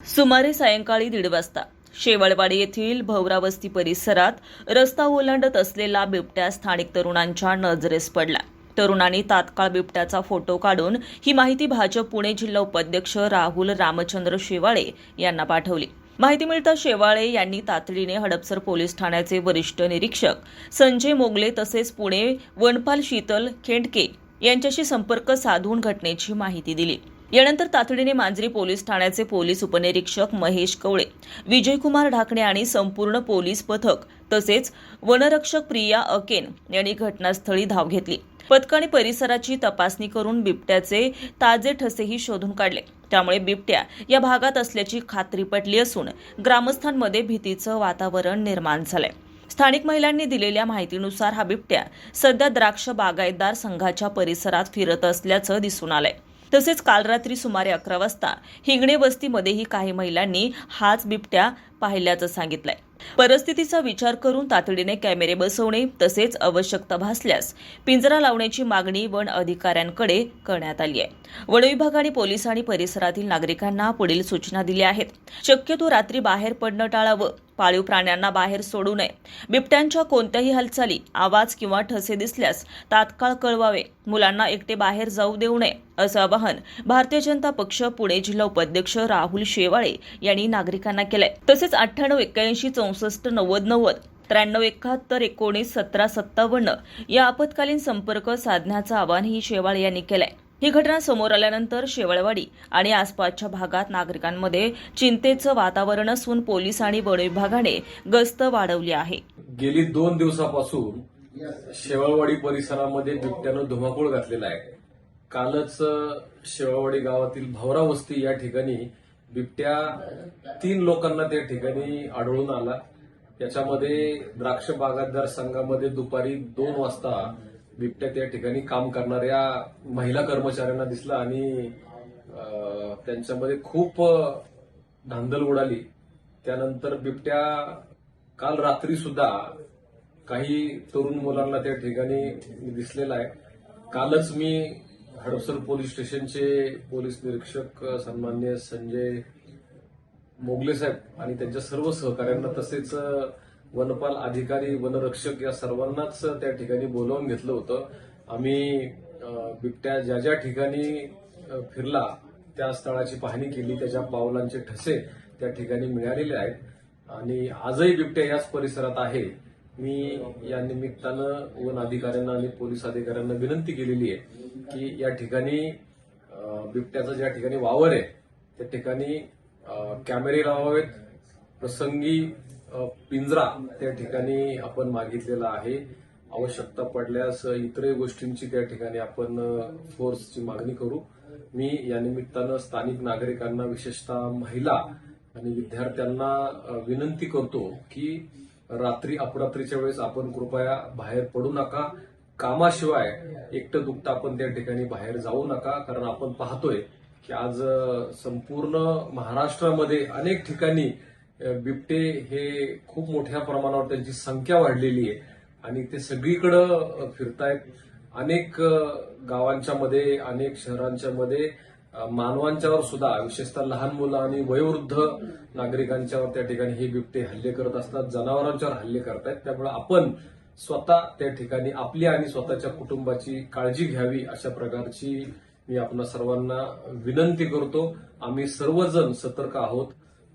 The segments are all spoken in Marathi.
सुमारे सायंकाळी दीड वाजता. शेवळवाडी येथील भवरावस्ती परिसरात रस्ता ओलांडत असलेला बिबट्या स्थानिक तरुणांच्या नजरेस पडला. तरुणांनी तात्काळ बिबट्याचा फोटो काढून ही माहिती भाजप पुणे जिल्हा उपाध्यक्ष राहुल रामचंद्र शेवाळे यांना पाठवली. माहिती मिळताच शेवाळे यांनी तातडीने हडपसर पोलीस ठाण्याचे वरिष्ठ निरीक्षक संजय मोगले तसेच पुणे वनपाल शीतल खेंडके यांच्याशी संपर्क साधून घटनेची माहिती दिली. यानंतर तातडीने मांजरी पोलीस ठाण्याचे पोलीस उपनिरीक्षक महेश कवळे विजयकुमार ढाकणे आणि संपूर्ण पोलीस पथक तसेच वनरक्षक प्रिया अकेन यांनी घटनास्थळी धाव घेतली. पथकाने परिसराची तपासणी करून बिबट्याचे ताजे ठसेही शोधून काढले. त्यामुळे बिबट्या या भागात असल्याची खात्री पटली असून ग्रामस्थांमध्ये भीतीचं वातावरण निर्माण झालंय. स्थानिक महिलांनी दिलेल्या माहितीनुसार हा बिबट्या सध्या द्राक्ष बागायतदार संघाच्या परिसरात फिरत असल्याचं दिसून आलंय. तसेच काल रात्री सुमारे अकरा वाजता हिंगणे वस्तीमध्येही काही महिलांनी हाच बिबट्या पाहिल्याचं सांगितलंय. परिस्थितीचा विचार करून तातडीने कॅमेरे बसवणे तसेच आवश्यकता भासल्यास पिंजरा लावण्याची मागणी वन अधिकाऱ्यांकडे करण्यात आली आहे. वन विभाग आणि पोलीस आणि परिसरातील नागरिकांना पुढील सूचना दिल्या आहेत. शक्यतो रात्री बाहेर पडणं टाळावं. पाळीव प्राण्यांना बाहेर सोडू नये. बिबट्यांच्या कोणत्याही हालचाली आवाज किंवा ठसे दिसल्यास तात्काळ कळवावे. मुलांना एकटे बाहेर जाऊ देऊ नये असं आवाहन भारतीय जनता पक्ष पुणे जिल्हा उपाध्यक्ष राहुल शेवाळे यांनी नागरिकांना केलंय. तसेच अठ्ठ्याण्णव एक्क्याऐंशी चौसष्ट नव्वद नव्वद त्र्याण्णव एकाहत्तर एकोणीस सतरा सत्तावन्न या आपत्कालीन संपर्क साधण्याचं आवाहनही शेवाळे यांनी केलंय. ही घटना समोर आल्यानंतर शेवळवाडी आणि आसपासच्या भागात नागरिकांमध्ये चिंतेचं वातावरण असून पोलीस आणि वन विभागाने गस्त वाढवली आहे. गेली दोन दिवसापासून शेवळवाडी परिसरामध्ये बिबट्यानं धुमाकूळ घातलेला आहे. कालच शेवळवाडी गावातील भावरा वस्ती या ठिकाणी बिबट्या तीन लोकांना त्या ठिकाणी आढळून आला. त्याच्यामध्ये द्राक्ष बागायतदार संघामध्ये दुपारी दोन वाजता बिबट्या त्या ठिकाणी काम करणाऱ्या महिला कर्मचाऱ्यांना दिसला आणि त्यांच्यामध्ये खूप धांदल उडाली. त्यानंतर बिबट्या काल रात्री सुद्धा काही तरुण मुलांना त्या ठिकाणी दिसलेला आहे. कालच मी हडपसर पोलीस स्टेशनचे पोलीस निरीक्षक सन्मान्य संजय मोगले साहेब आणि त्यांच्या सर्व सहकाऱ्यांना तसेच वनपाल अधिकारी वनरक्षक या सर्वांनाच त्या ठिकाणी बोलावून घेतलं होतं. आम्ही बिबट्या ज्या ज्या ठिकाणी फिरला त्या स्थळाची पाहणी केली त्याच्या पावलांचे ठसे त्या ठिकाणी मिळालेले आहेत. आणि आजही बिबट्या याच परिसरात आहे. मी या निमित्तानं वन अधिकाऱ्यांना आणि पोलीस अधिकाऱ्यांना विनंती केलेली आहे की या ठिकाणी बिबट्याचा बिबट्याचं ज्या ठिकाणी वावर आहे त्या ठिकाणी कॅमेरे लावावेत. प्रसंगी पिंजरा त्या ठिकाणी आपण मागितलेला आहे. आवश्यकता पडल्यास इतरही गोष्टींची त्या ठिकाणी आपण फोर्सची मागणी करू. मी या निमित्तानं स्थानिक नागरिकांना विशेषतः महिला आणि विद्यार्थ्यांना विनंती करतो की रात्री अपरात्रीच्या वेळेस आपण कृपया बाहेर पडू नका. कामाशिवाय एकटं दुखतं आपण त्या ठिकाणी बाहेर जाऊ नका. कारण आपण पाहतोय की आज संपूर्ण महाराष्ट्रामध्ये अनेक ठिकाणी बिबटे हे खूप मोठ्या प्रमाणावर त्यांची संख्या वाढलेली आहे आणि ते सगळीकडं फिरतायत. अनेक गावांच्या मध्ये अनेक शहरांच्या मध्ये मानवांच्यावर सुद्धा विशेषतः लहान मुलं आणि वयोवृद्ध नागरिकांच्यावर त्या ठिकाणी हे बिबटे हल्ले करत असतात जनावरांच्यावर हल्ले करतायत. त्यामुळे आपण स्वतः त्या ठिकाणी आपली आणि स्वतःच्या कुटुंबाची काळजी घ्यावी अशा प्रकारची मी आपणा सर्वांना विनंती करतो. आम्ही सर्वजण सतर्क आहोत.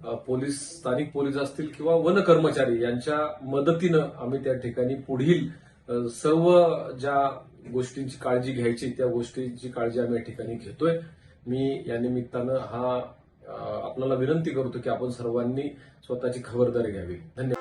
पोलीस स्थानिक पोलीस असतील किंवा वन कर्मचारी यांच्या मदतीनं आम्ही त्या ठिकाणी पुढील सर्व ज्या गोष्टींची काळजी घ्यायची त्या गोष्टींची काळजी आम्ही या ठिकाणी घेतोय. मी या निमित्तानं हा आपल्याला विनंती करतो की आपण सर्वांनी स्वतःची खबरदारी घ्यावी. धन्यवाद.